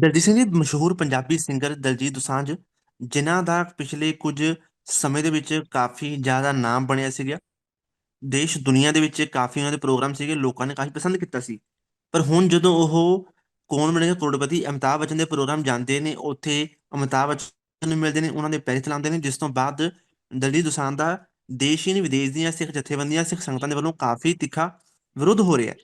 ਦਲਜੀਤ ਸਿੰਘ ਜੀ, ਮਸ਼ਹੂਰ ਪੰਜਾਬੀ ਸਿੰਗਰ ਦਲਜੀਤ ਦੋਸਾਂਝ, ਜਿਨ੍ਹਾਂ ਦਾ ਪਿਛਲੇ ਕੁਝ ਸਮੇਂ ਦੇ ਵਿੱਚ ਕਾਫੀ ਜ਼ਿਆਦਾ ਨਾਮ ਬਣਿਆ ਸੀਗਾ। ਦੇਸ਼, ਦੁਨੀਆ ਦੇ ਵਿੱਚ ਕਾਫੀ ਉਹਨਾਂ ਦੇ ਪ੍ਰੋਗਰਾਮ ਸੀਗੇ, ਲੋਕਾਂ ਨੇ ਕਾਫੀ ਪਸੰਦ ਕੀਤਾ ਸੀ। ਪਰ ਹੁਣ ਜਦੋਂ ਉਹ ਕੌਣ ਬਣੇਗਾ ਕਰੋੜਪਤੀ, ਅਮਿਤਾਭ ਬੱਚਨ ਦੇ ਪ੍ਰੋਗਰਾਮ ਜਾਂਦੇ ਨੇ, ਉੱਥੇ ਅਮਿਤਾਭ ਬੱਚਨ ਨੂੰ ਮਿਲਦੇ ਨੇ, ਉਹਨਾਂ ਦੇ ਪੈਰ ਚਲਾਉਂਦੇ ਨੇ, ਜਿਸ ਤੋਂ ਬਾਅਦ ਦਲਜੀਤ ਦੋਸਾਂਝ ਦਾ ਦੇਸ਼ ਹੀ ਨਹੀਂ, ਵਿਦੇਸ਼ ਦੀਆਂ ਸਿੱਖ ਜਥੇਬੰਦੀਆਂ, ਸਿੱਖ ਸੰਗਤਾਂ ਦੇ ਵੱਲੋਂ ਕਾਫੀ ਤਿੱਖਾ ਵਿਰੋਧ ਹੋ ਰਿਹਾ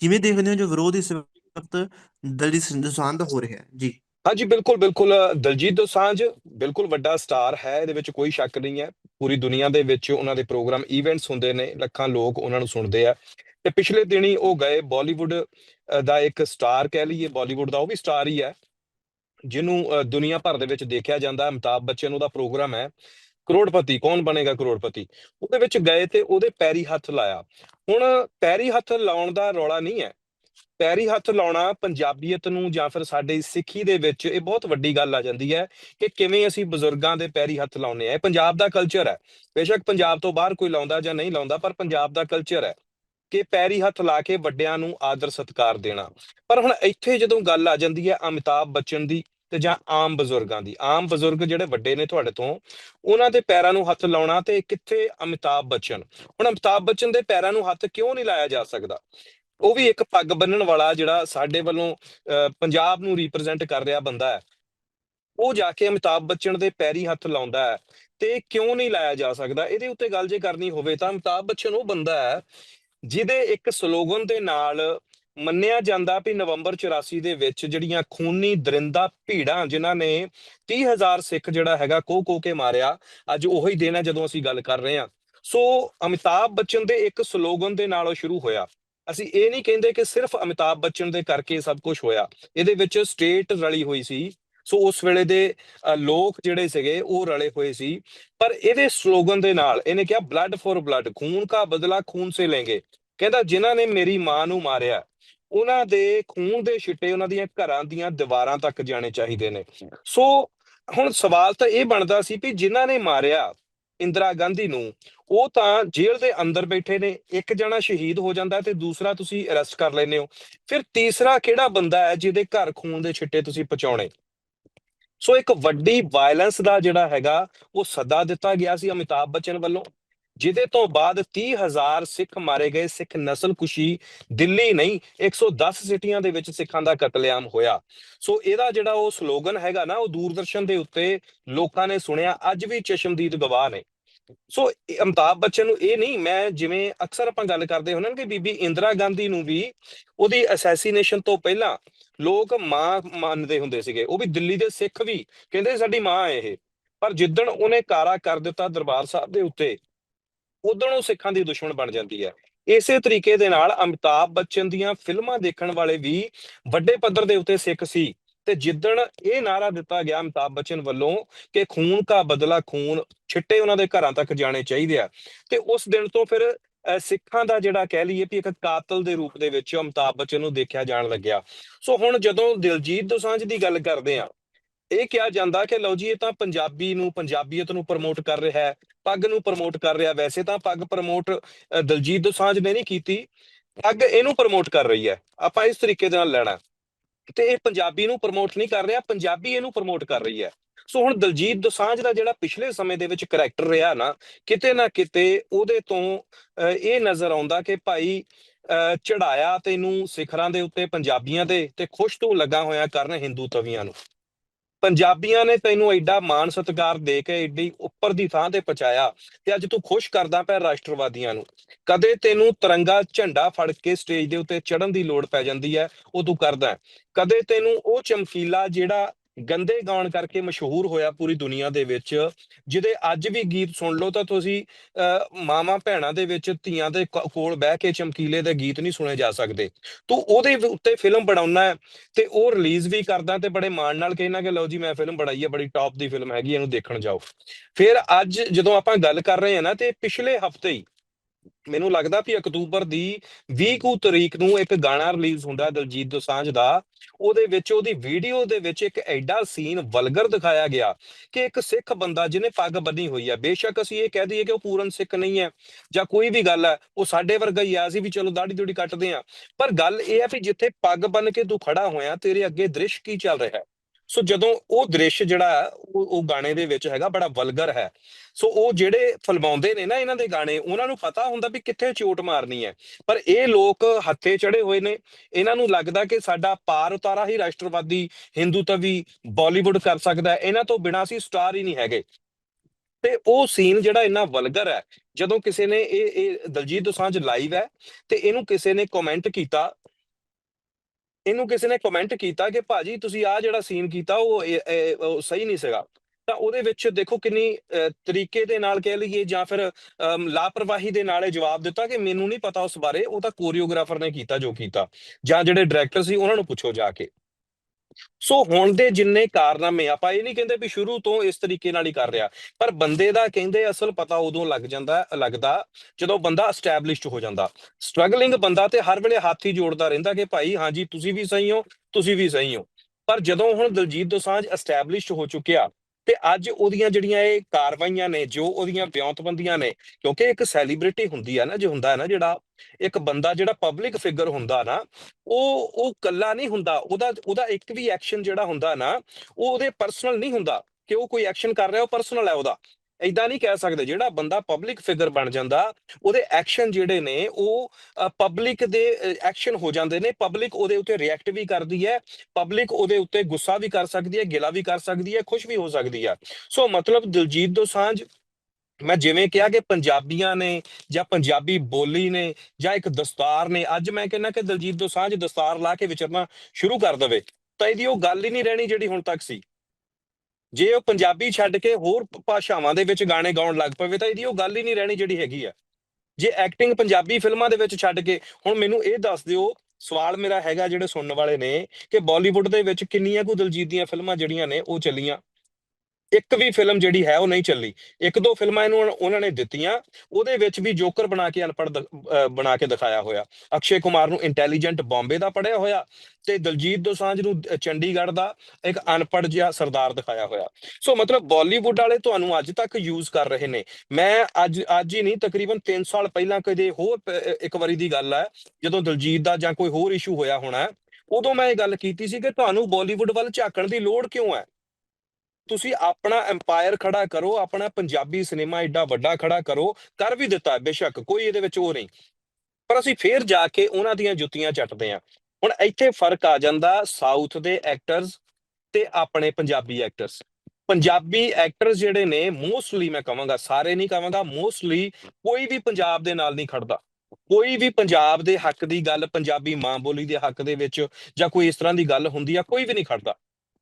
ਕਿਵੇਂ ਦੇਖਦੇ ਹੋ ਜੋ ਵਿਰੋਧ ਇਸ ਵਕਤ ਦਲਜੀਤ ਦੋਸਾਂਝ ਦਾ ਹੋ ਰਿਹਾ ਹੈ। ਜੀ। ਹਾਂਜੀ, ਬਿਲਕੁਲ ਬਿਲਕੁਲ। ਦਲਜੀਤ ਦੋਸਾਂਝ ਬਿਲਕੁਲ ਵੱਡਾ ਸਟਾਰ ਹੈ। ਇਹਦੇ ਵਿੱਚ ਕੋਈ ਸ਼ੱਕ ਨਹੀਂ ਹੈ। ਪੂਰੀ ਦੁਨੀਆ ਦੇ ਵਿੱਚ ਉਹਨਾਂ ਦੇ ਪ੍ਰੋਗਰਾਮ ਇਵੈਂਟਸ ਹੁੰਦੇ ਨੇ। ਲੱਖਾਂ ਲੋਕ ਉਹਨਾਂ ਨੂੰ ਸੁਣਦੇ ਆ। ਤੇ ਪਿਛਲੇ ਦਿਨੀ ਉਹ ਗਏ ਬਾਲੀਵੁੱਡ ਦਾ ਇੱਕ ਸਟਾਰ ਕਹਿ ਲਈਏ। ਬਾਲੀਵੁੱਡ ਦਾ ਉਹ ਵੀ ਸਟਾਰ ਹੀ ਹੈ। ਜਿਹਨੂੰ ਦੁਨੀਆ ਭਰ ਦੇ ਵਿੱਚ ਦੇਖਿਆ ਜਾਂਦਾ ਅਮਿਤਾਭ ਬੱਚਨ ਉਹਦਾ ਪ੍ਰੋਗਰਾਮ ਹੈ। ਕਰੋੜਪਤੀ, ਕੌਣ ਬਣੇਗਾ ਕਰੋੜਪਤੀ? ਉਹਦੇ ਵਿੱਚ ਗਏ ਤੇ ਉਹਦੇ ਪੈਰੀ ਹੱਥ ਲਾਇਆ। ਹੁਣ ਪੈਰੀ ਹੱਥ ਲਾਉਣ ਦਾ ਰੌਲਾ ਨਹੀਂ ਹੈ। ਪੈਰੀ ਹੱਥ ਲਾਉਣਾ ਪੰਜਾਬੀਅਤ ਨੂੰ ਜਾਂ ਫਿਰ ਸਾਡੇ ਸਿੱਖੀ ਦੇ ਵਿੱਚ ਇਹ ਬਹੁਤ ਵੱਡੀ ਗੱਲ ਆ ਜਾਂਦੀ ਹੈ ਕਿ ਕਿਵੇਂ ਅਸੀਂ ਬਜ਼ੁਰਗਾਂ ਦੇ ਪੈਰੀ ਹੱਥ ਲਾਉਨੇ ਆ ਇਹ ਪੰਜਾਬ ਦਾ ਕਲਚਰ ਹੈ। ਬੇਸ਼ੱਕ ਪੰਜਾਬ ਤੋਂ ਬਾਹਰ ਕੋਈ ਲਾਉਂਦਾ ਜਾਂ ਨਹੀਂ ਲਾਉਂਦਾ, ਪਰ ਪੰਜਾਬ ਦਾ ਕਲਚਰ ਹੈ ਕਿ ਪੈਰੀ ਹੱਥ ਲਾ ਕੇ ਵੱਡਿਆਂ ਨੂੰ ਆਦਰ ਸਤਿਕਾਰ ਦੇਣਾ। ਪਰ ਹੁਣ ਇੱਥੇ ਜਦੋਂ ਗੱਲ ਆ ਜਾਂਦੀ ਹੈ ਅਮਿਤਾਭ ਬੱਚਨ ਦੀ ਤੇ ਜਾਂ ਆਮ ਬਜ਼ੁਰਗਾਂ ਦੀ, ਆਮ ਬਜ਼ੁਰਗ ਜਿਹੜੇ ਵੱਡੇ ਨੇ ਤੁਹਾਡੇ ਤੋਂ, ਉਹਨਾਂ ਦੇ ਪੈਰਾਂ ਨੂੰ ਹੱਥ ਲਾਉਣਾ ਤੇ ਕਿੱਥੇ ਅਮਿਤਾਭ ਬੱਚਨ? ਹੁਣ ਅਮਿਤਾਭ ਬੱਚਨ ਦੇ ਪੈਰਾਂ ਨੂੰ ਹੱਥ ਕਿਉਂ ਨਹੀਂ ਲਾਇਆ ਜਾ ਸਕਦਾ? ਉਹ ਵੀ ਇੱਕ ਪੱਗ ਬੰਨਣ ਵਾਲਾ ਜਿਹੜਾ ਸਾਡੇ ਵੱਲੋਂ ਪੰਜਾਬ ਨੂੰ ਰਿਪਰੈਜ਼ੈਂਟ ਕਰ ਰਿਹਾ ਬੰਦਾ ਹੈ। ਉਹ ਜਾ ਕੇ ਅਮਿਤਾਭ ਬੱਚਨ ਦੇ ਪੈਰੀ ਹੱਥ ਲਾਉਂਦਾ ਹੈ ਤੇ ਕਿਉਂ ਨਹੀਂ ਲਾਇਆ ਜਾ ਸਕਦਾ? ਇਹਦੇ ਉੱਤੇ ਗੱਲ ਜੇ ਕਰਨੀ ਹੋਵੇ ਤਾਂ ਅਮਿਤਾਭ ਬੱਚਨ ਉਹ ਬੰਦਾ ਹੈ ਜਿਹਦੇ ਇੱਕ ਸਲੋਗਨ ਦੇ ਨਾਲ ਮੰਨਿਆ ਜਾਂਦਾ ਵੀ ਨਵੰਬਰ 84 ਦੇ ਵਿੱਚ ਜਿਹੜੀਆਂ ਖੂਨੀ ਦਰਿੰਦਾ ਭੀੜਾਂ ਜਿਨ੍ਹਾਂ ਨੇ 30000 ਸਿੱਖ ਜਿਹੜਾ ਹੈਗਾ ਕੋ ਕੋ ਕੇ ਮਾਰਿਆ, ਅੱਜ ਉਹੀ ਦਿਨ ਹੈ ਜਦੋਂ ਅਸੀਂ ਗੱਲ ਕਰ ਰਹੇ ਹਾਂ। ਸੋ ਅਮਿਤਾਭ ਬੱਚਨ ਦੇ ਇੱਕ ਸਲੋਗਨ ਦੇ ਨਾਲ ਉਹ ਸ਼ੁਰੂ ਹੋਇਆ। ਅਸੀਂ ਇਹ ਨਹੀਂ ਕਹਿੰਦੇ ਕਿ ਸਿਰਫ ਅਮਿਤਾਭ ਬੱਚਨ ਦੇ ਕਰਕੇ ਸਭ ਕੁਝ ਹੋਇਆ। ਇਹਦੇ ਵਿੱਚ ਸਟੇਟ ਰਲੀ ਹੋਈ ਸੀ। ਸੋ ਉਸ ਵੇਲੇ ਦੇ ਲੋਕ ਜਿਹੜੇ ਸੀਗੇ ਉਹ ਰਲੇ ਹੋਏ ਸੀ। ਪਰ ਇਹਦੇ ਸਲੋਗਨ ਦੇ ਨਾਲ ਇਹਨੇ ਕਿਹਾ, ਬਲੱਡ ਫॉर ਬਲੱਡ, ਖੂਨ ਦਾ ਬਦਲਾ ਖੂਨ ਸੇ ਲੈਂਗੇ ਕਹਿੰਦਾ, ਜਿਨ੍ਹਾਂ ਨੇ ਮੇਰੀ ਮਾਂ ਨੂੰ ਮਾਰਿਆ, ਉਹਨਾਂ ਦੇ ਖੂਨ ਦੇ ਛਿੱਟੇ ਉਹਨਾਂ ਦੀਆਂ ਘਰਾਂ ਦੀਆਂ ਦੀਵਾਰਾਂ ਤੱਕ ਜਾਣੇ ਚਾਹੀਦੇ ਨੇ। ਸੋ ਹੁਣ ਸਵਾਲ ਤਾਂ ਇਹ ਬਣਦਾ ਸੀ ਕਿ ਜਿਨ੍ਹਾਂ ਨੇ ਮਾਰਿਆ ਇੰਦਰਾ ਗਾਂਧੀ ਨੂੰ, ਉਹ ਤਾਂ ਜੇਲ੍ਹ ਦੇ ਅੰਦਰ ਬੈਠੇ ਨੇ, ਇੱਕ ਜਣਾ ਸ਼ਹੀਦ ਹੋ ਜਾਂਦਾ ਤੇ ਦੂਸਰਾ ਤੁਸੀਂ ਅਰੈਸਟ ਕਰ ਲੈਨੇ ਹੋ। ਫਿਰ ਤੀਸਰਾ ਕਿਹੜਾ ਬੰਦਾ ਹੈ ਜਿਹਦੇ ਘਰ ਖੂਨ ਦੇ ਛਿੱਟੇ ਤੁਸੀਂ ਪਹੁੰਚਾਉਣੇ? ਸੋ ਇੱਕ ਵੱਡੀ ਵਾਇਲੈਂਸ ਦਾ ਜਿਹੜਾ ਹੈਗਾ, ਉਹ ਸੱਦਾ ਦਿੱਤਾ ਗਿਆ ਸੀ ਅਮਿਤਾਭ ਬੱਚਨ ਵੱਲੋਂ। ਜਿਹਦੇ ਤੋਂ ਬਾਅਦ 30000 ਸਿੱਖ ਮਾਰੇ ਗਏ, ਸਿੱਖ ਨਸਲਕੁਸ਼ੀ ਦਿੱਲੀ ਨਹੀਂ 110 ਸਿਟੀਆਂ ਦੇ ਵਿੱਚ ਸਿੱਖਾਂ ਦਾ ਕਤਲੇਆਮ ਹੋਇਆ। ਸੋ ਇਹਦਾ ਜਿਹੜਾ ਉਹ ਸਲੋਗਨ ਹੈਗਾ ਨਾ, ਉਹ ਦੂਰਦਰਸ਼ਨ ਦੇ ਉੱਤੇ ਲੋਕਾਂ ਨੇ ਸੁਣਿਆ, ਅੱਜ ਵੀ ਚਸ਼ਮਦੀਦ ਗਵਾਹ ਨੇ। ਸੋ ਅਮਤਾਬ ਬੱਚਨ ਨੂੰ ਇਹ ਨਹੀਂ, ਮੈਂ ਜਿਵੇਂ ਅਕਸਰ ਆਪਾਂ ਗੱਲ ਕਰਦੇ ਹੁੰਦੇ ਕਿ ਬੀਬੀ ਇੰਦਰਾ ਗਾਂਧੀ ਨੂੰ ਵੀ ਉਹਦੀ ਅਸੈਸੀਨੇਸ਼ਨ ਤੋਂ ਪਹਿਲਾਂ ਲੋਕ ਮਾਂ ਮੰਨਦੇ ਹੁੰਦੇ ਸੀਗੇ। ਉਹ ਵੀ ਦਿੱਲੀ ਦੇ ਸਿੱਖ ਵੀ, ਕਹਿੰਦੇ ਸਾਡੀ ਮਾਂ ਹੈ ਇਹ। ਪਰ ਜਿੱਦਣ ਉਹਨੇ ਕਾਰਾ ਕਰ ਦਿੱਤਾ ਦਰਬਾਰ ਸਾਹਿਬ ਦੇ ਉੱਤੇ ਉਦੋਂ ਉਹ ਸਿੱਖਾਂ ਦੀ ਦੁਸ਼ਮਣ ਬਣ ਜਾਂਦੀ ਹੈ। ਇਸੇ ਤਰੀਕੇ ਦੇ ਨਾਲ ਅਮਿਤਾਭ ਬੱਚਨ ਦੀਆਂ ਫਿਲਮਾਂ ਦੇਖਣ ਵਾਲੇ ਵੀ ਵੱਡੇ ਪੱਧਰ ਦੇ ਉੱਤੇ ਸਿੱਖ ਸੀ। ਤੇ ਜਿੱਦਣ ਇਹ ਨਾਰਾ ਦਿੱਤਾ ਗਿਆ ਅਮਿਤਾਭ ਬੱਚਨ ਵੱਲੋਂ ਕਿ ਖੂਨ ਦਾ ਬਦਲਾ ਖੂਨ ਛਿੱਟੇ ਉਹਨਾਂ ਦੇ ਘਰਾਂ ਤੱਕ ਜਾਣੇ ਚਾਹੀਦੇ ਆ। ਤੇ ਉਸ ਦਿਨ ਤੋਂ ਫਿਰ ਸਿੱਖਾਂ ਦਾ ਜਿਹੜਾ ਕਹਿ ਲਈਏ ਵੀ ਇੱਕ ਕਾਤਲ ਦੇ ਰੂਪ ਦੇ ਵਿੱਚ ਅਮਿਤਾਭ ਬੱਚਨ ਨੂੰ ਦੇਖਿਆ ਜਾਣ ਲੱਗਿਆ। ਸੋ ਹੁਣ ਜਦੋਂ ਦਿਲਜੀਤ ਦੋਸਾਂਝ ਦੀ ਗੱਲ ਕਰਦੇ ਆ ਇਹ ਕਿਹਾ ਜਾਂਦਾ ਕਿ ਲਓ ਜੀ, ਇਹ ਤਾਂ ਪੰਜਾਬੀ ਨੂੰ, ਪੰਜਾਬੀਅਤ ਨੂੰ ਪ੍ਰਮੋਟ ਕਰ ਰਿਹਾ ਹੈ, ਪੱਗ ਨੂੰ ਪ੍ਰਮੋਟ ਕਰ ਰਿਹਾ ਵੈਸੇ ਤਾਂ ਪੱਗ ਪ੍ਰਮੋਟ ਦਲਜੀਤ ਦੋਸਾਂਝ ਨੇ ਨਹੀਂ ਕੀਤੀ, ਪੱਗ ਇਹਨੂੰ ਪ੍ਰਮੋਟ ਕਰ ਰਹੀ ਹੈ। ਆਪਾਂ ਇਸ ਤਰੀਕੇ ਦੇ ਨਾਲ ਲੈਣਾ ਤੇ ਇਹ ਪੰਜਾਬੀ ਨੂੰ ਪ੍ਰਮੋਟ ਨਹੀਂ ਕਰ ਰਿਹਾ, ਪੰਜਾਬੀ ਇਹਨੂੰ ਪ੍ਰਮੋਟ ਕਰ ਰਹੀ ਹੈ। ਸੋ ਹੁਣ ਦਲਜੀਤ ਦੋਸਾਂਝ ਦਾ ਜਿਹੜਾ ਪਿਛਲੇ ਸਮੇਂ ਦੇ ਵਿੱਚ ਕੈਰੈਕਟਰ ਰਿਹਾ ਨਾ, ਕਿਤੇ ਨਾ ਕਿਤੇ ਉਹਦੇ ਤੋਂ ਇਹ ਨਜ਼ਰ ਆਉਂਦਾ ਕਿ ਭਾਈ ਚੜਾਇਆ ਤੈਨੂੰ ਸਿਖਰਾਂ ਦੇ ਉੱਤੇ, ਪੰਜਾਬੀਆਂ ਦੇ, ਤੇ ਖੁਸ਼ ਤੂੰ ਲੱਗਾ ਹੋਇਆ ਕਰਨ ਹਿੰਦੂ ਤਵੀਆਂ ਨੂੰ। ਪੰਜਾਬੀਆਂ ਨੇ ਤੈਨੂੰ ਐਡਾ ਮਾਣ ਸਤਿਕਾਰ ਦੇ ਕੇ ਐਡੀ ਉੱਪਰ ਦੀ ਥਾਂ ਤੇ ਪਹੁੰਚਾਇਆ ਤੇ ਅੱਜ ਤੂੰ ਖੁਸ਼ ਕਰਦਾ ਪਿਆ ਰਾਸ਼ਟਰਵਾਦੀਆਂ ਨੂੰ। ਕਦੇ ਤੈਨੂੰ ਤਿਰੰਗਾ ਝੰਡਾ ਫੜ ਕੇ ਸਟੇਜ ਦੇ ਉੱਤੇ ਚੜਨ ਦੀ ਲੋੜ ਪੈ ਜਾਂਦੀ ਹੈ, ਉਹ ਤੂੰ ਕਰਦਾ ਕਦੇ ਤੈਨੂੰ ਉਹ ਚਮਕੀਲਾ ਜਿਹੜਾ ਗੰਦੇ ਗਾਉਣ ਕਰਕੇ ਮਸ਼ਹੂਰ ਹੋਇਆ ਪੂਰੀ ਦੁਨੀਆ ਦੇ ਵਿੱਚ, ਜਿਹਦੇ ਅੱਜ ਵੀ ਗੀਤ ਸੁਣ ਲਓ ਤਾਂ ਤੁਸੀਂ ਮਾਮਾ ਭੈਣਾਂ ਦੇ ਵਿੱਚ ਧੀਆਂ ਦੇ ਕੋਲ ਬਹਿ ਕੇ ਚਮਕੀਲੇ ਦੇ ਗੀਤ ਨਹੀਂ ਸੁਣੇ ਜਾ ਸਕਦੇ। ਤੂੰ ਉਹਦੇ ਉੱਤੇ ਫਿਲਮ ਬਣਾਉਣਾ ਤੇ ਉਹ ਰਿਲੀਜ਼ ਵੀ ਕਰਦਾ ਤੇ ਬੜੇ ਮਾਣ ਨਾਲ ਕਹਿਣਾ ਕਿ ਲਓ ਜੀ ਮੈਂ ਫਿਲਮ ਬਣਾਈ ਹੈ, ਬੜੀ ਟੌਪ ਦੀ ਫਿਲਮ ਹੈਗੀ, ਇਹਨੂੰ ਦੇਖਣ ਜਾਓ। ਫਿਰ ਅੱਜ ਜਦੋਂ ਆਪਾਂ ਗੱਲ ਕਰ ਰਹੇ ਹਾਂ ਨਾ ਤੇ ਪਿਛਲੇ ਹਫ਼ਤੇ ਹੀ ਮੈਨੂੰ ਲੱਗਦਾ ਵੀ ਅਕਤੂਬਰ ਦੀ 20 ਕੁ ਤਰੀਕ ਨੂੰ ਇੱਕ ਗਾਣਾ ਰਿਲੀਜ਼ ਹੁੰਦਾ ਦਲਜੀਤ ਦੋਸਾਂਝ ਦਾ। ਉਹਦੇ ਵਿੱਚ ਉਹਦੀ ਵੀਡੀਓ ਦੇ ਵਿੱਚ ਇੱਕ ਐਡਾ ਸੀਨ ਵਲਗਰ ਦਿਖਾਇਆ ਗਿਆ ਕਿ ਇੱਕ ਸਿੱਖ ਬੰਦਾ ਜਿਹਨੇ ਪੱਗ ਬੰਨੀ ਹੋਈ ਹੈ। ਬੇਸ਼ੱਕ ਅਸੀਂ ਇਹ ਕਹਿ ਦਈਏ ਕਿ ਉਹ ਪੂਰਨ ਸਿੱਖ ਨਹੀਂ ਹੈ ਜਾਂ ਕੋਈ ਵੀ ਗੱਲ ਹੈ, ਉਹ ਸਾਡੇ ਵਰਗਾ ਹੀ ਆ ਅਸੀਂ ਵੀ ਚਲੋ ਦਾੜੀ ਦੂੜੀ ਕੱਟਦੇ ਆ ਪਰ ਗੱਲ ਇਹ ਹੈ ਵੀ ਜਿੱਥੇ ਪੱਗ ਬੰਨ ਕੇ ਤੂੰ ਖੜਾ ਹੋਇਆ, ਤੇਰੇ ਅੱਗੇ ਦ੍ਰਿਸ਼ ਕੀ ਚੱਲ ਰਿਹਾ ਹੈ? ਸੋ ਜਦੋਂ ਉਹ ਦ੍ਰਿਸ਼ ਜਿਹੜਾ ਉਹ ਉਹ ਗਾਣੇ ਦੇ ਵਿੱਚ ਹੈਗਾ, ਬੜਾ ਵਲਗਰ ਹੈ। ਸੋ ਉਹ ਜਿਹੜੇ ਫਿਲਮਾਉਂਦੇ ਨੇ ਨਾ ਇਹਨਾਂ ਦੇ ਗਾਣੇ, ਉਹਨਾਂ ਨੂੰ ਪਤਾ ਹੁੰਦਾ ਵੀ ਕਿੱਥੇ ਚੋਟ ਮਾਰਨੀ ਹੈ। ਪਰ ਇਹ ਲੋਕ ਹੱਥੇ ਚੜੇ ਹੋਏ ਨੇ। ਇਹਨਾਂ ਨੂੰ ਲੱਗਦਾ ਕਿ ਸਾਡਾ ਪਾਰ ਉਤਾਰਾ ਹੀ ਰਾਸ਼ਟਰਵਾਦੀ ਹਿੰਦੂ ਤਵੀ ਬਾਲੀਵੁੱਡ ਕਰ ਸਕਦਾ ਇਹਨਾਂ ਤੋਂ ਬਿਨਾਂ ਅਸੀਂ ਸਟਾਰ ਹੀ ਨਹੀਂ ਹੈਗੇ। ਤੇ ਉਹ ਸੀਨ ਜਿਹੜਾ ਇੰਨਾ ਵਲਗਰ ਹੈ, ਜਦੋਂ ਕਿਸੇ ਨੇ ਇਹ ਇਹ ਦਲਜੀਤ ਦੋਸਾਂਝ ਲਾਈਵ ਹੈ, ਤੇ ਇਹਨੂੰ ਕਿਸੇ ਨੇ ਕਮੈਂਟ ਕੀਤਾ ਇਹਨੂੰ ਕਿਸੇ ਨੇ ਕਮੈਂਟ ਕੀਤਾ ਕਿ ਭਾਜੀ ਤੁਸੀਂ ਆ ਜਿਹੜਾ ਸੀਨ ਕੀਤਾ, ਉਹ ਸਹੀ ਨਹੀਂ ਸੀਗਾ। ਤਾਂ ਉਹਦੇ ਵਿੱਚ ਦੇਖੋ ਕਿੰਨੀ ਤਰੀਕੇ ਦੇ ਨਾਲ ਕਹਿ ਲਈਏ ਜਾਂ ਫਿਰ ਲਾਪਰਵਾਹੀ ਦੇ ਨਾਲ ਇਹ ਜਵਾਬ ਦਿੱਤਾ ਕਿ ਮੈਨੂੰ ਨਹੀਂ ਪਤਾ ਉਸ ਬਾਰੇ, ਉਹ ਤਾਂ ਕੋਰੀਓਗ੍ਰਾਫਰ ਨੇ ਕੀਤਾ ਜੋ ਕੀਤਾ। ਜਾਂ ਜਿਹੜੇ ਡਾਇਰੈਕਟਰ ਸੀ ਉਹਨਾਂ ਨੂੰ ਪੁੱਛੋ ਜਾ ਕੇ। ਸੋ ਹੁਣ ਦੇ ਜਿੰਨੇ ਕਾਰਨਾਮੇ, ਆਪਾਂ ਇਹ ਨਹੀਂ ਕਹਿੰਦੇ ਵੀ ਸ਼ੁਰੂ ਤੋਂ ਇਸ ਤਰੀਕੇ ਨਾਲ ਹੀ ਕਰ ਰਿਹਾ, ਪਰ ਬੰਦੇ ਦਾ ਕਹਿੰਦੇ ਅਸਲ ਪਤਾ ਉਦੋਂ ਲੱਗ ਜਾਂਦਾ, ਲੱਗਦਾ ਜਦੋਂ ਬੰਦਾ ਐਸਟੈਬਲਿਸ਼ਡ ਹੋ ਜਾਂਦਾ। ਸਟਰਗਲਿੰਗ ਬੰਦਾ ਤੇ ਹਰ ਵੇਲੇ ਹੱਥ ਹੀ ਜੋੜਦਾ ਰਹਿੰਦਾ ਕਿ ਭਾਈ ਹਾਂਜੀ ਤੁਸੀਂ ਵੀ ਸਹੀ ਹੋ, ਤੁਸੀਂ ਵੀ ਸਹੀ ਹੋ। ਪਰ ਜਦੋਂ ਹੁਣ ਦਲਜੀਤ ਦੋਸਾਂਝ ਐਸਟੈਬਲਿਸ਼ਡ ਹੋ ਚੁੱਕਿਆ ਤੇ ਅੱਜ ਉਹਦੀਆਂ ਜਿਹੜੀਆਂ ਇਹ ਕਾਰਵਾਈਆਂ ਨੇ, ਜੋ ਉਹਦੀਆਂ ਬਿਆਨਤਬੰਦੀਆਂ ਨੇ, ਕਿਉਂਕਿ ਇੱਕ ਸੈਲੀਬ੍ਰਿਟੀ ਹੁੰਦੀ ਆ ਨਾ, ਜੇ ਹੁੰਦਾ ਹੈ ਨਾ ਜਿਹੜਾ, ਇੱਕ ਬੰਦਾ ਜਿਹੜਾ ਪਬਲਿਕ ਫਿਗਰ ਹੁੰਦਾ ਨਾ, ਉਹ ਉਹ ਕੱਲਾ ਨਹੀਂ ਹੁੰਦਾ, ਉਹਦਾ ਉਹਦਾ ਇੱਕ ਵੀ ਐਕਸ਼ਨ ਜਿਹੜਾ ਹੁੰਦਾ ਨਾ, ਉਹ ਉਹਦੇ ਪਰਸਨਲ ਨਹੀਂ ਹੁੰਦਾ ਕਿ ਉਹ ਕੋਈ ਐਕਸ਼ਨ ਕਰ ਰਿਹਾ, ਉਹ ਪਰਸਨਲ ਹੈ ਉਹਦਾ। ਐਦਾਂ ਨਹੀਂ ਕਹਿ ਸਕਦੇ, ਜਿਹੜਾ ਬੰਦਾ ਪਬਲਿਕ ਫਿਗਰ ਬਣ ਜਾਂਦਾ, ਉਹਦੇ ਐਕਸ਼ਨ ਜਿਹੜੇ ਨੇ, ਉਹ ਪਬਲਿਕ ਦੇ ਐਕਸ਼ਨ ਹੋ ਜਾਂਦੇ ਨੇ ਪਬਲਿਕ ਉਹਦੇ ਉੱਤੇ ਰਿਐਕਟ ਵੀ ਕਰਦੀ ਹੈ ਪਬਲਿਕ ਉਹਦੇ ਉੱਤੇ ਗੁੱਸਾ ਵੀ ਕਰ ਸਕਦੀ ਹੈ, ਗਿਲਾ ਵੀ ਕਰ ਸਕਦੀ ਹੈ, ਖੁਸ਼ ਵੀ ਹੋ ਸਕਦੀ ਹੈ। ਸੋ ਮਤਲਬ ਦਿਲਜੀਤ ਦੋਸਾਂਝ, ਮੈਂ ਜਿਵੇਂ ਕਿਹਾ ਕਿ ਪੰਜਾਬੀਆਂ ਨੇ ਜਾਂ ਪੰਜਾਬੀ ਬੋਲੀ ਨੇ ਜਾਂ ਇੱਕ ਦਸਤਾਰ ਨੇ, ਅੱਜ ਮੈਂ ਕਹਿੰਦਾ ਕਿ ਦਲਜੀਤ ਦੋਸਾਂਝ ਦਸਤਾਰ ਲਾ ਕੇ ਵਿਚਰਨਾ ਸ਼ੁਰੂ ਕਰ ਦਵੇ। ਤਾਂ ਇਹਦੀ ਉਹ ਗੱਲ ਹੀ ਨਹੀਂ ਰਹਿਣੀ ਜਿਹੜੀ ਹੁਣ ਤੱਕ ਸੀ। ਜੇ ਉਹ ਪੰਜਾਬੀ ਛੱਡ ਕੇ ਹੋਰ ਭਾਸ਼ਾਵਾਂ ਦੇ ਵਿੱਚ ਗਾਣੇ ਗਾਉਣ ਲੱਗ ਪਵੇ ਤਾਂ ਇਹਦੀ ਉਹ ਗੱਲ ਹੀ ਨਹੀਂ ਰਹਿਣੀ ਜਿਹੜੀ ਹੈਗੀ ਆ। ਜੇ ਐਕਟਿੰਗ ਪੰਜਾਬੀ ਫਿਲਮਾਂ ਦੇ ਵਿੱਚ ਛੱਡ ਕੇ, ਹੁਣ ਮੈਨੂੰ ਇਹ ਦੱਸ ਦਿਓ, ਸਵਾਲ ਮੇਰਾ ਹੈਗਾ ਜਿਹੜੇ ਸੁਣਨ ਵਾਲੇ ਨੇ ਕਿ ਬਾਲੀਵੁੱਡ ਦੇ ਵਿੱਚ ਕਿੰਨੀਆਂ ਕੁ ਦਿਲਜੀਤ ਦੀਆਂ ਫਿਲਮਾਂ ਜਿਹੜੀਆਂ ਨੇ ਉਹ ਚੱਲੀਆਂ? ਇੱਕ ਵੀ ਫਿਲਮ ਜਿਹੜੀ ਹੈ ਉਹ ਨਹੀਂ ਚੱਲੀ। ਇੱਕ ਦੋ ਫਿਲਮਾਂ ਇਹਨੂੰ ਉਹਨਾਂ ਨੇ ਦਿੱਤੀਆਂ। ਉਹਦੇ ਵਿੱਚ ਵੀ ਜੋਕਰ ਬਣਾ ਕੇ ਅਨਪੜ੍ਹ ਬਣਾ ਕੇ ਦਿਖਾਇਆ ਹੋਇਆ। ਅਕਸ਼ੇ ਕੁਮਾਰ ਨੂੰ ਇੰਟੈਲੀਜੈਂਟ ਬੰਬੇ ਦਾ ਪੜਿਆ ਹੋਇਆ ਤੇ ਦਲਜੀਤ ਦੋਸਾਂਝ ਨੂੰ ਚੰਡੀਗੜ੍ਹ ਦਾ ਇੱਕ ਅਨਪੜ੍ਹ ਜਿਹਾ ਸਰਦਾਰ ਦਿਖਾਇਆ ਹੋਇਆ। ਸੋ ਮਤਲਬ ਬਾਲੀਵੁੱਡ ਵਾਲੇ ਤੁਹਾਨੂੰ ਅੱਜ ਤੱਕ ਯੂਜ਼ ਕਰ ਰਹੇ ਨੇ। ਮੈਂ ਅੱਜ ਅੱਜ ਹੀ ਨਹੀਂ, ਤਕਰੀਬਨ 3 ਸਾਲ ਪਹਿਲਾਂ ਕਦੇ ਹੋਰ ਇੱਕ ਵਾਰੀ ਦੀ ਗੱਲ ਹੈ, ਜਦੋਂ ਦਲਜੀਤ ਦਾ ਜਾਂ ਕੋਈ ਹੋਰ ਇਸ਼ੂ ਹੋਇਆ ਹੋਣਾ, ਉਦੋਂ ਮੈਂ ਇਹ ਗੱਲ ਕੀਤੀ ਸੀ ਕਿ ਤੁਹਾਨੂੰ ਬਾਲੀਵੁੱਡ ਵੱਲ ਝਾਕਣ ਦੀ ਲੋੜ ਕਿਉਂ ਹੈ? ਤੁਸੀਂ ਆਪਣਾ ਐਮਪਾਇਰ ਖੜਾ ਕਰੋ, ਆਪਣਾ ਪੰਜਾਬੀ ਸਿਨੇਮਾ ਏਡਾ ਵੱਡਾ ਖੜਾ ਕਰੋ, ਕਰ ਵੀ ਦਿੱਤਾ ਬੇਸ਼ੱਕ, ਕੋਈ ਇਹਦੇ ਵਿੱਚ ਉਹ ਨਹੀਂ। ਪਰ ਅਸੀਂ ਫੇਰ ਜਾ ਕੇ ਉਹਨਾਂ ਦੀਆਂ ਜੁੱਤੀਆਂ ਚੱਟਦੇ ਹਾਂ। ਹੁਣ ਇੱਥੇ ਫ਼ਰਕ ਆ ਜਾਂਦਾ ਸਾਊਥ ਦੇ ਐਕਟਰਸ ਤੇ ਆਪਣੇ ਪੰਜਾਬੀ ਐਕਟਰਸ ਪੰਜਾਬੀ ਐਕਟਰਸ ਜਿਹੜੇ ਨੇ ਮੋਸਟਲੀ ਮੈਂ ਕਹਾਂਗਾ, ਸਾਰੇ ਨਹੀਂ ਕਹਾਂਗਾ ਮੋਸਟਲੀ ਕੋਈ ਵੀ ਪੰਜਾਬ ਦੇ ਨਾਲ ਨਹੀਂ ਖੜਦਾ। ਕੋਈ ਵੀ ਪੰਜਾਬ ਦੇ ਹੱਕ ਦੀ ਗੱਲ, ਪੰਜਾਬੀ ਮਾਂ ਬੋਲੀ ਦੇ ਹੱਕ ਦੇ ਵਿੱਚ ਜਾਂ ਕੋਈ ਇਸ ਤਰ੍ਹਾਂ ਦੀ ਗੱਲ ਹੁੰਦੀ ਆ, ਕੋਈ ਵੀ ਨਹੀਂ ਖੜਦਾ।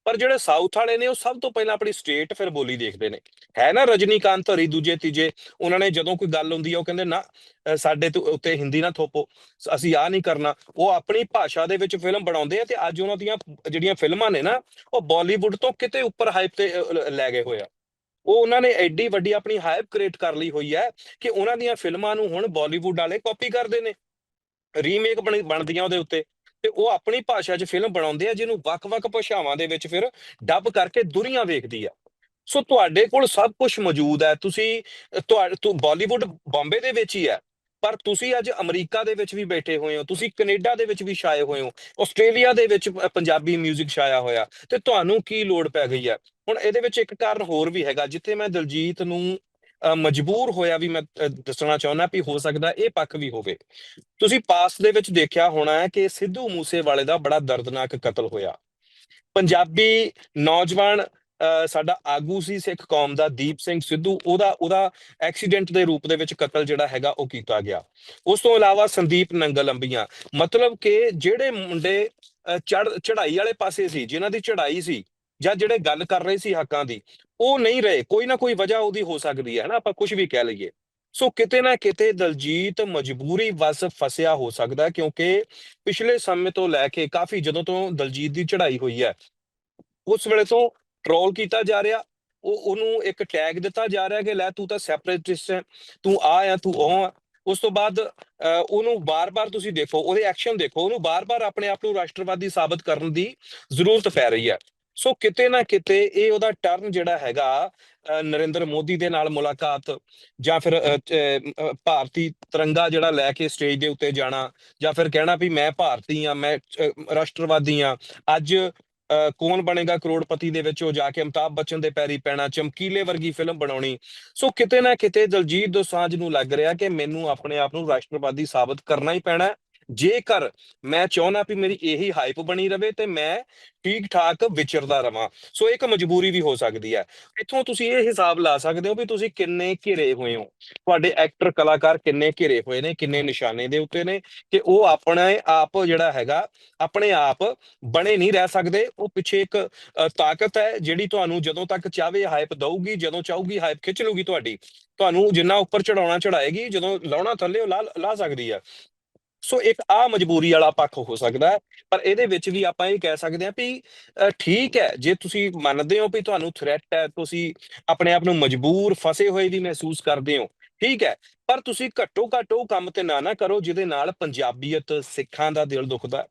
ਪਰ ਜਿਹੜੇ ਸਾਊਥ ਵਾਲੇ ਨੇ, ਉਹ ਸਭ ਤੋਂ ਪਹਿਲਾਂ ਆਪਣੀ ਸਟੇਟ ਫਿਰ ਬੋਲੀ ਦੇਖਦੇ ਨੇ। ਹੈ ਨਾ ਰਜਨੀਕਾਂਤ ਹਰੀ ਦੂਜੇ ਤੀਜੇ, ਉਹਨਾਂ ਨੇ ਜਦੋਂ ਕੋਈ ਗੱਲ ਹੁੰਦੀ ਆ, ਉਹ ਕਹਿੰਦੇ, ਨਾ ਸਾਡੇ ਤੋਂ ਉੱਤੇ ਹਿੰਦੀ ਨਾ ਥੋਪੋ, ਅਸੀਂ ਆ ਨਹੀਂ ਕਰਨਾ। ਉਹ ਆਪਣੀ ਭਾਸ਼ਾ ਦੇ ਵਿੱਚ ਫਿਲਮ ਬਣਾਉਂਦੇ ਆ ਤੇ ਅੱਜ ਉਹਨਾਂ ਦੀਆਂ ਜਿਹੜੀਆਂ ਫਿਲਮਾਂ ਨੇ ਨਾ, ਉਹ ਬਾਲੀਵੁੱਡ ਤੋਂ ਕਿਤੇ ਉੱਪਰ ਹਾਈਪ ਤੇ ਲੈ ਗਏ ਹੋਏ ਆ। ਉਹ ਉਹਨਾਂ ਨੇ ਐਡੀ ਵੱਡੀ ਆਪਣੀ ਹਾਈਪ ਕ੍ਰੀਏਟ ਕਰ ਲਈ ਹੋਈ ਹੈ ਕਿ ਉਹਨਾਂ ਦੀਆਂ ਫਿਲਮਾਂ ਨੂੰ ਹੁਣ ਬਾਲੀਵੁੱਡ ਵਾਲੇ ਕਾਪੀ ਕਰਦੇ ਨੇ। ਰੀਮੇਕ ਬਣਦੀਆਂ ਉਹਦੇ ਉੱਤੇ। ਤੇ ਉਹ ਆਪਣੀ ਭਾਸ਼ਾ 'ਚ ਫਿਲਮ ਬਣਾਉਂਦੇ ਆ, ਜਿਹਨੂੰ ਵੱਖ-ਵੱਖ ਭਾਸ਼ਾਵਾਂ ਦੇ ਵਿੱਚ ਫਿਰ ਡੱਬ ਕਰਕੇ ਦੁਨੀਆ ਵੇਖਦੀ ਆ। ਸੋ ਤੁਹਾਡੇ ਕੋਲ ਸਭ ਕੁਝ ਮੌਜੂਦ ਹੈ। ਤੁਸੀਂ ਤੁਹਾਡੇ ਤੋਂ ਬਾਲੀਵੁੱਡ ਬੰਬੇ ਦੇ ਵਿੱਚ ਹੀ ਹੈ। ਪਰ ਤੁਸੀਂ ਅੱਜ ਅਮਰੀਕਾ ਦੇ ਵਿੱਚ ਵੀ ਬੈਠੇ ਹੋਏ ਹੋ। ਤੁਸੀਂ ਕੈਨੇਡਾ ਦੇ ਵਿੱਚ ਵੀ ਛਾਏ ਹੋਏ ਹੋ। ਆਸਟ੍ਰੇਲੀਆ ਦੇ ਵਿੱਚ ਪੰਜਾਬੀ 뮤직 ਛਾਇਆ ਹੋਇਆ। ਤੇ ਤੁਹਾਨੂੰ ਕੀ ਲੋੜ ਪੈ ਗਈ ਹੈ? ਹੁਣ ਇਹਦੇ ਵਿੱਚ ਇੱਕ ਕਾਰਨ ਹੋਰ ਵੀ ਹੈਗਾ, ਜਿੱਥੇ ਮੈਂ ਦਲਜੀਤ ਨੂੰ ਮਜਬੂਰ ਹੋਇਆ ਵੀ ਮੈਂ ਦੱਸਣਾ ਚਾਹੁੰਦਾ ਵੀ ਹੋ ਸਕਦਾ ਇਹ ਪੱਖ ਵੀ ਹੋਵੇ। ਤੁਸੀਂ ਪਾਸਟ ਦੇ ਵਿੱਚ ਦੇਖਿਆ ਹੋਣਾ ਹੈ ਕਿ ਸਿੱਧੂ ਮੂਸੇਵਾਲੇ ਦਾ ਬੜਾ ਦਰਦਨਾਕ ਕਤਲ ਹੋਇਆ। ਪੰਜਾਬੀ ਨੌਜਵਾਨ ਸਾਡਾ ਆਗੂ ਸੀ ਸਿੱਖ ਕੌਮ ਦਾ ਦੀਪ ਸਿੰਘ ਸਿੱਧੂ, ਉਹਦਾ ਉਹਦਾ ਐਕਸੀਡੈਂਟ ਦੇ ਰੂਪ ਦੇ ਵਿੱਚ ਕਤਲ ਜਿਹੜਾ ਹੈਗਾ ਉਹ ਕੀਤਾ ਗਿਆ। ਉਸ ਤੋਂ ਇਲਾਵਾ ਸੰਦੀਪ ਨੰਗਲ ਅੰਬੀਆਂ ਮਤਲਬ ਕਿ ਜਿਹੜੇ ਮੁੰਡੇ ਚੜ ਚੜਾਈ ਵਾਲੇ ਪਾਸੇ ਸੀ, ਜਿਨ੍ਹਾਂ ਦੀ ਚੜਾਈ ਸੀ ਜਾਂ ਜਿਹੜੇ ਗੱਲ ਕਰ ਰਹੇ ਸੀ ਹੱਕਾਂ ਦੀ ਉਹ ਨਹੀਂ ਰਹੇ ਕੋਈ ਨਾ ਕੋਈ ਵਜ੍ਹਾ ਉਹਦੀ ਹੋ ਸਕਦੀ ਹੈ ਨਾ ਆਪਾਂ ਕੁਝ ਵੀ ਕਹਿ ਲਈਏ। ਸੋ ਕਿਤੇ ਨਾ ਕਿਤੇ ਦਲਜੀਤ ਮਜਬੂਰੀ ਵਸ ਫਸਿਆ ਹੋ ਸਕਦਾ ਕਿਉਂਕਿ ਪਿਛਲੇ ਸਮੇਂ ਤੋਂ ਲੈ ਕੇ ਕਾਫੀ ਜਦੋਂ ਤੋਂ ਦਲਜੀਤ ਦੀ ਚੜ੍ਹਾਈ ਹੋਈ ਹੈ ਉਸ ਵੇਲੇ ਤੋਂ ਟ੍ਰੋਲ ਕੀਤਾ ਜਾ ਰਿਹਾ ਉਹ ਉਹਨੂੰ ਇੱਕ ਟੈਗ ਦਿੱਤਾ ਜਾ ਰਿਹਾ ਕਿ ਲੈ ਤੂੰ ਤਾਂ ਸੈਪਰੇਟਿਸਟ ਹੈ ਤੂੰ ਆ ਆ ਤੂੰ ਉਹ ਆ। ਉਸ ਤੋਂ ਬਾਅਦ ਅਹ, ਉਹਨੂੰ ਬਾਰ-ਬਾਰ ਤੁਸੀਂ ਦੇਖੋ ਉਹਦੇ ਐਕਸ਼ਨ ਦੇਖੋ ਉਹਨੂੰ ਬਾਰ-ਬਾਰ ਆਪਣੇ ਆਪ ਨੂੰ ਰਾਸ਼ਟਰਵਾਦੀ ਸਾਬਤ ਕਰਨ ਦੀ ਜ਼ਰੂਰਤ ਪੈ ਰਹੀ ਹੈ। ਸੋ ਕਿਤੇ ਨਾ ਕਿਤੇ ਇਹ ਉਹਦਾ ਟਰਨ ਜਿਹੜਾ ਹੈਗਾ ਨਰਿੰਦਰ ਮੋਦੀ ਦੇ ਨਾਲ ਮੁਲਾਕਾਤ ਜਾਂ ਫਿਰ ਭਾਰਤੀ ਤਿਰੰਗਾ ਜਿਹੜਾ ਲੈ ਕੇ ਸਟੇਜ ਦੇ ਉੱਤੇ ਜਾਣਾ ਜਾਂ ਫਿਰ ਕਹਿਣਾ ਵੀ ਮੈਂ ਭਾਰਤੀ ਆ ਮੈਂ ਰਾਸ਼ਟਰਵਾਦੀ ਆ ਅੱਜ ਅਹ, ਕੌਣ ਬਣੇਗਾ ਕਰੋੜਪਤੀ ਦੇ ਵਿੱਚ ਉਹ ਜਾ ਕੇ ਅਮਿਤਾਭ ਬੱਚਨ ਦੇ ਪੈਰੀ ਪੈਣਾ ਚਮਕੀਲੇ ਵਰਗੀ ਫਿਲਮ ਬਣਾਉਣੀ। ਸੋ ਕਿਤੇ ਨਾ ਕਿਤੇ ਦਲਜੀਤ ਦੋਸਾਂਝ ਨੂੰ ਲੱਗ ਰਿਹਾ ਕਿ ਮੈਨੂੰ ਆਪਣੇ ਆਪ ਨੂੰ ਰਾਸ਼ਟਰਵਾਦੀ ਸਾਬਤ ਕਰਨਾ ਹੀ ਪੈਣਾ ਜੇਕਰ ਮੈਂ ਚਾਹੁੰਦਾ ਵੀ ਮੇਰੀ ਇਹੀ ਹਾਈਪ ਬਣੀ ਰਵੇ ਤੇ ਮੈਂ ਠੀਕ ਠਾਕ ਵਿਚਰਦਾ ਰਵਾਂ। ਸੋ ਇੱਕ ਮਜਬੂਰੀ ਵੀ ਹੋ ਸਕਦੀ ਹੈ। ਇੱਥੋਂ ਤੁਸੀਂ ਇਹ ਹਿਸਾਬ ਲਾ ਸਕਦੇ ਹੋ ਵੀ ਤੁਸੀਂ ਕਿੰਨੇ ਘਿਰੇ ਹੋਏ ਹੋ। ਤੁਹਾਡੇ ਐਕਟਰ ਕਲਾਕਾਰ ਕਿੰਨੇ ਘਿਰੇ ਹੋਏ ਨੇ, ਕਿੰਨੇ ਨਿਸ਼ਾਨੇ ਦੇ ਉੱਤੇ ਨੇ ਕਿ ਉਹ ਆਪਣੇ ਆਪ ਜਿਹੜਾ ਹੈਗਾ, ਆਪਣੇ ਆਪ ਬਣੇ ਨਹੀਂ ਰਹਿ ਸਕਦੇ। ਉਹ ਪਿੱਛੇ ਇੱਕ ਤਾਕਤ ਹੈ ਜਿਹੜੀ ਤੁਹਾਨੂੰ ਜਦੋਂ ਤੱਕ ਚਾਹਵੇ ਹਾਈਪ ਦਊਗੀ, ਜਦੋਂ ਚਾਹੂਗੀ ਹਾਈਪ ਖਿੱਚ ਲੂਗੀ ਤੁਹਾਡੀ। ਤੁਹਾਨੂੰ ਜਿੰਨਾ ਉੱਪਰ ਚੜਾਉਣਾ ਚੜਾਏਗੀ ਜਦੋਂ ਲਾਉਣਾ ਥੱਲੇ ਉਹ ਲਾ ਲਾ ਸਕਦੀ ਹੈ ਸੋ ਇੱਕ ਆ ਮਜਬੂਰੀ ਵਾਲਾ ਪੱਖ ਹੋ ਸਕਦਾ ਪਰ ਇਹਦੇ ਵਿੱਚ ਵੀ ਆਪਾਂ ਇਹ ਕਹਿ ਸਕਦੇ ਹਾਂ ਵੀ ਠੀਕ ਹੈ ਜੇ ਤੁਸੀਂ ਮੰਨਦੇ ਹੋ ਵੀ ਤੁਹਾਨੂੰ ਥ੍ਰੈਟ ਹੈ ਤੁਸੀਂ ਆਪਣੇ ਆਪ ਨੂੰ ਮਜਬੂਰ ਫਸੇ ਹੋਏ ਵੀ ਮਹਿਸੂਸ ਕਰਦੇ ਹੋ ਠੀਕ ਹੈ ਪਰ ਤੁਸੀਂ ਘੱਟੋ ਘੱਟ ਉਹ ਕੰਮ ਤੇ ਨਾ ਨਾ ਕਰੋ ਜਿਹਦੇ ਨਾਲ ਪੰਜਾਬੀਅਤ ਸਿੱਖਾਂ ਦਾ ਦਿਲ ਦੁਖਦਾ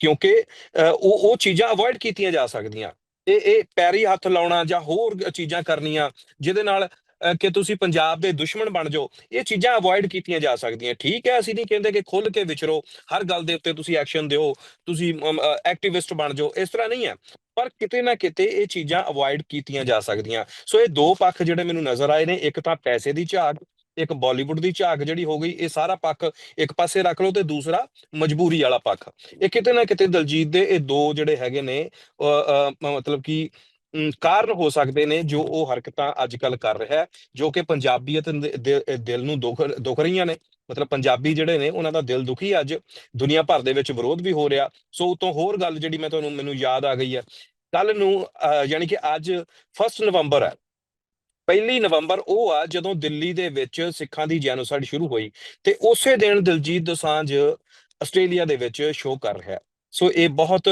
ਕਿਉਂਕਿ ਅ, ਉਹ ਉਹ ਚੀਜ਼ਾਂ ਅਵੋਇਡ ਕੀਤੀਆਂ ਜਾ ਸਕਦੀਆਂ ਇਹ ਇਹ ਪੈਰੀ ਹੱਥ ਲਾਉਣਾ ਜਾਂ ਹੋਰ ਚੀਜ਼ਾਂ ਕਰਨੀਆਂ ਜਿਹਦੇ ਨਾਲ ਕਿ ਤੁਸੀਂ ਪੰਜਾਬ ਦੇ ਦੁਸ਼ਮਣ ਬਣ ਜਾਓ, ਇਹ ਚੀਜ਼ਾਂ ਅਵੋਇਡ ਕੀਤੀਆਂ ਜਾ ਸਕਦੀਆਂ। ਠੀਕ ਹੈ, ਅਸੀਂ ਨਹੀਂ ਕਹਿੰਦੇ ਕਿ ਖੁੱਲ ਕੇ ਵਿਚਰੋ ਹਰ ਗੱਲ ਦੇ ਉੱਤੇ ਤੁਸੀਂ ਐਕਸ਼ਨ ਦਿਓ, ਤੁਸੀਂ ਐਕਟਿਵਿਸਟ ਬਣ ਜਾਓ, ਇਸ ਤਰ੍ਹਾਂ ਨਹੀਂ ਹੈ। ਪਰ ਕਿਤੇ ਨਾ ਕਿਤੇ ਇਹ ਚੀਜ਼ਾਂ ਅਵੋਇਡ ਕੀਤੀਆਂ ਜਾ ਸਕਦੀਆਂ। ਸੋ ਇਹ ਦੋ ਪੱਖ ਜਿਹੜੇ ਮੈਨੂੰ ਨਜ਼ਰ ਆਏ ਨੇ, ਇੱਕ ਤਾਂ ਪੈਸੇ ਦੀ ਝਾਕ ਇੱਕ ਬਾਲੀਵੁੱਡ ਦੀ ਝਾਕ ਜਿਹੜੀ ਹੋ ਗਈ, ਇਹ ਸਾਰਾ ਪੱਖ ਇੱਕ ਪਾਸੇ ਰੱਖ ਲਓ ਤੇ ਦੂਸਰਾ ਮਜਬੂਰੀ ਵਾਲਾ ਪੱਖ। ਇਹ ਕਿਤੇ ਨਾ ਕਿਤੇ ਦਲਜੀਤ ਦੇ ਇਹ ਦੋ ਜਿਹੜੇ ਹੈਗੇ ਨੇ ਮਤਲਬ ਕਿ ਕਾਰਨ ਹੋ ਸਕਦੇ ਨੇ ਜੋ ਉਹ ਹਰਕਤਾਂ ਅੱਜ ਕੱਲ ਕਰ ਰਿਹਾ ਹੈ ਜੋ ਕਿ ਪੰਜਾਬੀਅਤ ਦੇ ਦਿਲ ਨੂੰ ਦੁੱਖ ਦੁੱਖ ਰਹੀਆਂ ਨੇ। ਮਤਲਬ ਪੰਜਾਬੀ ਜਿਹੜੇ ਨੇ ਉਹਨਾਂ ਦਾ ਦਿਲ ਦੁਖੀ ਅੱਜ। ਦੁਨੀਆ ਭਰ ਦੇ ਵਿੱਚ ਵਿਰੋਧ ਵੀ ਹੋ ਰਿਹਾ। ਸੋ ਉਤੋਂ ਹੋਰ ਗੱਲ ਜਿਹੜੀ ਮੈਂ ਤੁਹਾਨੂੰ ਮੈਨੂੰ ਯਾਦ ਆ ਗਈ ਹੈ। ਕੱਲ ਨੂੰ ਅਹ, ਯਾਨੀ ਕਿ ਅੱਜ 1 ਨਵੰਬਰ ਹੈ। ਪਹਿਲੀ ਨਵੰਬਰ ਉਹ ਆ ਜਦੋਂ ਦਿੱਲੀ ਦੇ ਵਿੱਚ ਸਿੱਖਾਂ ਦੀ ਜੈਨੋਸਾਈਡ ਸ਼ੁਰੂ ਹੋਈ ਤੇ ਉਸੇ ਦਿਨ ਦਿਲਜੀਤ ਦੋਸਾਂਝ ਆਸਟ੍ਰੇਲੀਆ ਦੇ ਵਿੱਚ ਸ਼ੋਅ ਕਰ ਰਿਹਾ ਸੋ ਇਹ ਬਹੁਤ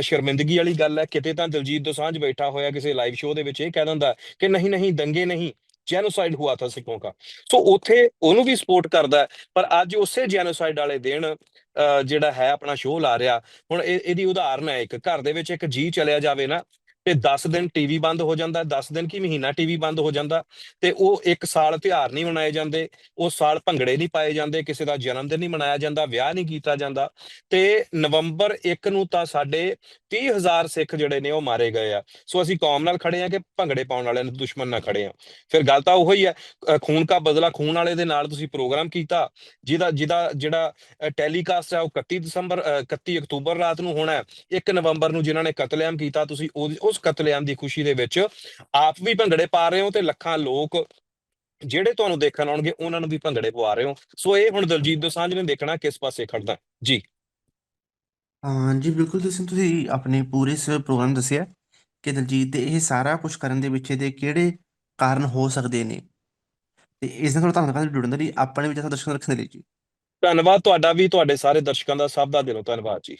ਸ਼ਰਮਿੰਦਗੀ ਵਾਲੀ ਗੱਲ ਹੈ। ਕਿਤੇ ਤਾਂ ਦਿਲਜੀਤ ਦੋਸਾਂਝ ਬੈਠਾ ਹੋਇਆ ਕਿਸੇ ਲਾਈਵ ਸ਼ੋਅ ਦੇ ਵਿੱਚ ਇਹ ਕਹਿ ਦਿੰਦਾ ਕਿ ਨਹੀਂ ਨਹੀਂ ਦੰਗੇ ਨਹੀਂ ਜੈਨੋਸਾਈਡ ਹੁਆ ਥਾ ਸਿੱਖੋਂ ਕਾ। ਸੋ ਉੱਥੇ ਉਹਨੂੰ ਵੀ ਸਪੋਰਟ ਕਰਦਾ ਪਰ ਅੱਜ ਉਸੇ ਜੈਨੋਸਾਈਡ ਵਾਲੇ ਦਿਨ ਅ, ਜਿਹੜਾ ਹੈ ਆਪਣਾ ਸ਼ੋਅ ਲਾ ਰਿਹਾ। ਹੁਣ ਇਹ ਇਹਦੀ ਉਦਾਹਰਨ ਹੈ ਇੱਕ ਘਰ ਦੇ ਵਿੱਚ ਇੱਕ ਜੀ ਚਲਿਆ ਜਾਵੇ ਨਾ ਤੇ 10 ਦਿਨ ਟੀਵੀ ਬੰਦ ਹੋ ਜਾਂਦਾ 10 ਦਿਨ ਕੀ ਮਹੀਨਾ ਟੀਵੀ ਬੰਦ ਹੋ ਜਾਂਦਾ ਤੇ ਉਹ ਇੱਕ ਸਾਲ ਤਿਉਹਾਰ ਨਹੀਂ ਮਨਾਏ ਜਾਂਦੇ ਉਹ ਸਾਲ ਭੰਗੜੇ ਨਹੀਂ ਪਾਏ ਜਾਂਦੇ ਕਿਸੇ ਦਾ ਜਨਮ ਦਿਨ ਨਹੀਂ ਮਨਾਇਆ ਜਾਂਦਾ ਵਿਆਹ ਨਹੀਂ ਕੀਤਾ ਜਾਂਦਾ ਤੇ ਨਵੰਬਰ 1 ਨੂੰ ਤਾਂ ਸਾਡੇ 30000 ਸਿੱਖ ਜਿਹੜੇ ਨੇ ਉਹ ਮਾਰੇ ਗਏ ਆ। ਸੋ ਅਸੀਂ ਕੌਮ ਨਾਲ ਖੜੇ ਆ ਕਿ ਭੰਗੜੇ ਪਾਉਣ ਵਾਲਿਆਂ ਨੂੰ ਦੁਸ਼ਮਣ ਨਾਲ ਖੜੇ ਆ। ਫਿਰ ਗੱਲ ਤਾਂ ਉਹੀ ਹੈ ਖੂਨ ਕਾ ਬਦਲਾ ਖੂਨ ਵਾਲੇ ਦੇ ਨਾਲ ਤੁਸੀਂ ਪ੍ਰੋਗਰਾਮ ਕੀਤਾ ਜਿਹਦਾ ਜਿਹਦਾ ਜਿਹੜਾ ਟੈਲੀਕਾਸਟ ਹੈ ਉਹ 31 ਦਸੰਬਰ ਅ, 31 ਅਕਤੂਬਰ ਰਾਤ ਨੂੰ ਹੋਣਾ ਹੈ 1 ਨਵੰਬਰ ਨੂੰ ਜਿਨ੍ਹਾਂ ਨੇ ਕਤਲੇਆਮ ਕੀਤਾ ਤੁਸੀਂ ਉਹ ਉਸ ਕਤਲੇਆਮ ਦੀ ਖੁਸ਼ੀ ਦੇ ਵਿੱਚ ਆਪ ਵੀ ਭੰਗੜੇ ਪਾ ਰਹੇ ਹੋ ਤੇ ਲੱਖਾਂ ਲੋਕ ਜਿਹੜੇ ਤੁਹਾਨੂੰ ਦੇਖਣ ਆਉਣਗੇ ਉਹਨਾਂ ਨੂੰ ਵੀ ਭੰਗੜੇ ਪਵਾ ਰਹੇ ਹੋ। ਸੋ ਇਹ ਹੁਣ ਦਲਜੀਤ ਦੋਸਾਂਝ ਨੇ ਦੇਖਣਾ ਕਿਸ ਪਾਸੇ ਖੜਦਾ ਜੀ। ਹਾਂ ਜੀ ਬਿਲਕੁਲ ਤੁਸੀਂ ਤੁਸੀਂ ਆਪਣੇ ਪੂਰੇ ਇਸ ਪ੍ਰੋਗਰਾਮ ਦੱਸਿਆ ਕਿ ਦਲਜੀਤ ਦੇ ਇਹ ਸਾਰਾ ਕੁਝ ਕਰਨ ਦੇ ਪਿੱਛੇ ਦੇ ਕਿਹੜੇ ਕਾਰਨ ਹੋ ਸਕਦੇ ਨੇ। ਤੇ ਇਸ ਨਾਲ ਤੁਹਾਨੂੰ ਧੰਨਵਾਦ ਜੁੜਨ ਦੇ ਲਈ ਆਪਣੇ ਵਿੱਚ ਦਰਸ਼ਕਾਂ ਰੱਖਣ ਦੇ ਲਈ ਜੀ। ਧੰਨਵਾਦ ਤੁਹਾਡਾ ਵੀ ਤੁਹਾਡੇ ਸਾਰੇ ਦਰਸ਼ਕਾਂ ਦਾ ਸਭ ਦਾ ਦਿਲੋਂ ਧੰਨਵਾਦ ਜੀ।